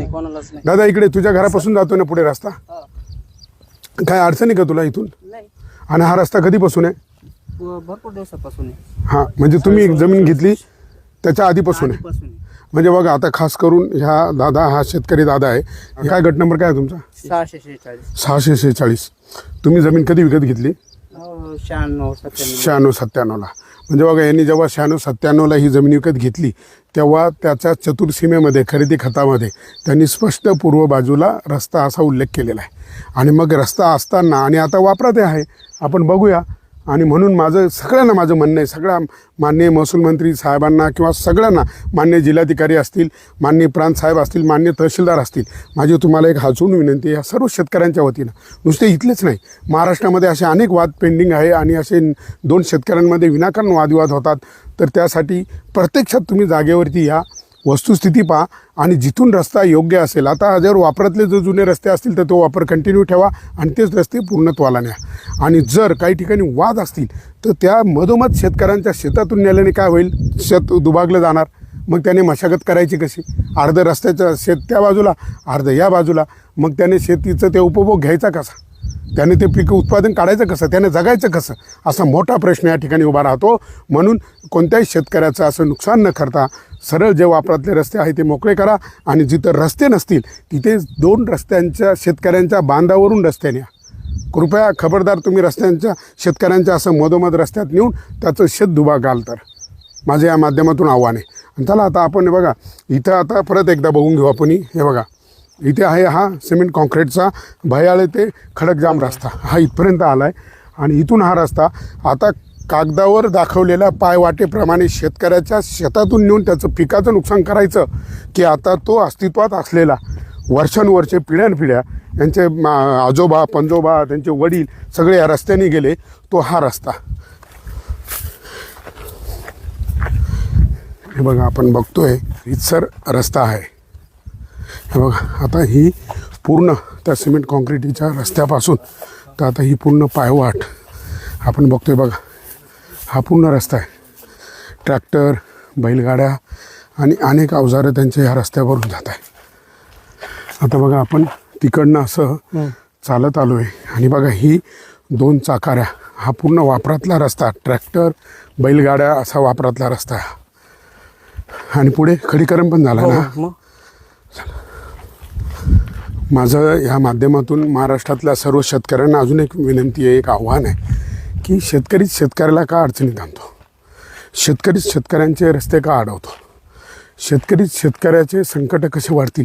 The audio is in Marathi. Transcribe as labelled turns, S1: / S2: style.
S1: नाही कोणालाच नाही.
S2: दादा इकडे तुझ्या घरापासून जातो ना पुढे रस्ता?
S1: हा.
S2: काय अडचण आहे का तुला इथून?
S1: नाही.
S2: आणि हा रस्ता कधीपासून आहे?
S1: व भरपूर दिवसापासून आहे.
S2: हा म्हणजे तुम्ही एक जमीन घेतली त्याच्या आधीपासून आहे.
S1: आधीपासून आहे.
S2: म्हणजे बघा आता खास करून ह्या दादा हा शेतकरी दादा आहे. काय गट नंबर काय आहे तुमचा?
S1: सहाशे शेहेचाळीस.
S2: सहाशे शेहेचाळीस. तुम्ही जमीन कधी विकत घेतली?
S1: शहाण्णव सत्त्याण्णव.
S2: शहाण्णव सत्त्याण्णवला. म्हणजे बघा यांनी जेव्हा शहाण्णव सत्त्याण्णवला ही जमीन विकत घेतली तेव्हा त्याच्या चतुर्सीमेमध्ये खरेदी खतामध्ये त्यांनी स्पष्ट पूर्व बाजूला रस्ता असा उल्लेख केलेला आहे. आणि मग रस्ता असताना आणि आता वापरात आहे आपण बघूया आणि म्हणून माझं सगळ्यांना माझं म्हणणं आहे सगळ्या माननीय महसूल मंत्री साहेबांना किंवा सगळ्यांना मान्य जिल्हाधिकारी असतील माननीय प्रांत साहेब असतील मान्य तहसीलदार असतील माझी तुम्हाला एक हाचून विनंती आहे या सर्व शेतकऱ्यांच्या वतीनं. नुसते इथलेच नाही महाराष्ट्रामध्ये असे अनेक वाद पेंडिंग आहे आणि असे दोन शेतकऱ्यांमध्ये विनाकारण वादविवाद होतात. तर त्यासाठी प्रत्यक्षात तुम्ही जागेवरती या. वस्तुस्थिती पहा आणि जिथून रस्ता योग्य असेल आता जर वापरातले जर जुने रस्ते असतील तर तो वापर कंटिन्यू ठेवा आणि तेच रस्ते पूर्णत्वाला न्या. आणि जर काही ठिकाणी वाद असतील तर त्या मधोमध शेतकऱ्यांच्या शेतातून नेल्याने काय होईल? शेत दुभागलं जाणार. मग त्याने मशागत करायची कशी? अर्ध रस्त्याचं शेत त्या बाजूला अर्ध या बाजूला. मग त्याने शेतीचं ते उपभोग घ्यायचा कसा? त्याने ते पीक उत्पादन काढायचं कसं त्याने जगायचं कसं असा मोठा प्रश्न या ठिकाणी उभा राहतो. म्हणून कोणत्याही शेतकऱ्याचं असं नुकसान न करता सरळ जे वापरातले रस्ते आहे ते मोकळे करा आणि जिथं रस्ते नसतील तिथे दोन रस्त्यांच्या शेतकऱ्यांच्या बांधावरून रस्त्याने या कृपया खबरदार तुम्ही रस्त्यांच्या शेतकऱ्यांच्या असं मधोमध रस्त्यात नेऊन त्याचं शेत दुबा घाल तर. माझं या माध्यमातून आव्हान. आहे आणि चला आता आपण बघा इथं आता परत एकदा बघून घेऊ आपण हे बघा. इथे आहे हा सिमेंट कॉन्क्रीटचा भयाळे ते खडकजाम रस्ता. हा इथपर्यंत आला आहे आणि इथून हा रस्ता आता कागदावर दाखवलेल्या पायवाटेप्रमाणे शेतकऱ्याच्या शेतातून नेऊन त्याचं पिकाचं नुकसान करायचं की आता तो अस्तित्वात असलेला वर्षानुवर्षे पिढ्यानपिढ्या यांचे मा- आजोबा पंजोबा त्यांचे वडील सगळे या रस्त्याने गेले तो हा रस्ता. हे बघा आपण बघतोय इथसर रस्ता आहे. हे बघा आता ही पूर्ण त्या सिमेंट कॉन्क्रिटीच्या रस्त्यापासून तर आता ही पूर्ण पायवाट आपण बघतोय बघा हा पूर्ण रस्ता आहे. ट्रॅक्टर बैलगाड्या आणि अनेक अवजारं त्यांच्या ह्या रस्त्यावरून जात आहे. आता बघा आपण तिकडनं असं चालत आलो आहे आणि बघा ही दोन चाकाऱ्या हा पूर्ण वापरातला रस्ता ट्रॅक्टर बैलगाड्या असा वापरातला रस्ता. आहे आणि पुढे खडीकरण पण झालं ना?
S1: मग?
S2: माझं ह्या माध्यमातून महाराष्ट्रातल्या सर्व शेतकऱ्यांना अजून एक विनंती आहे एक आव्हान आहे की शेतकरीच शेतकऱ्याला का अडचणीत आणतो? शेतकरीच शेतकऱ्यांचे रस्ते का अडवतो? शेतकरीच शेतकऱ्याचे संकट कसे वाढतील?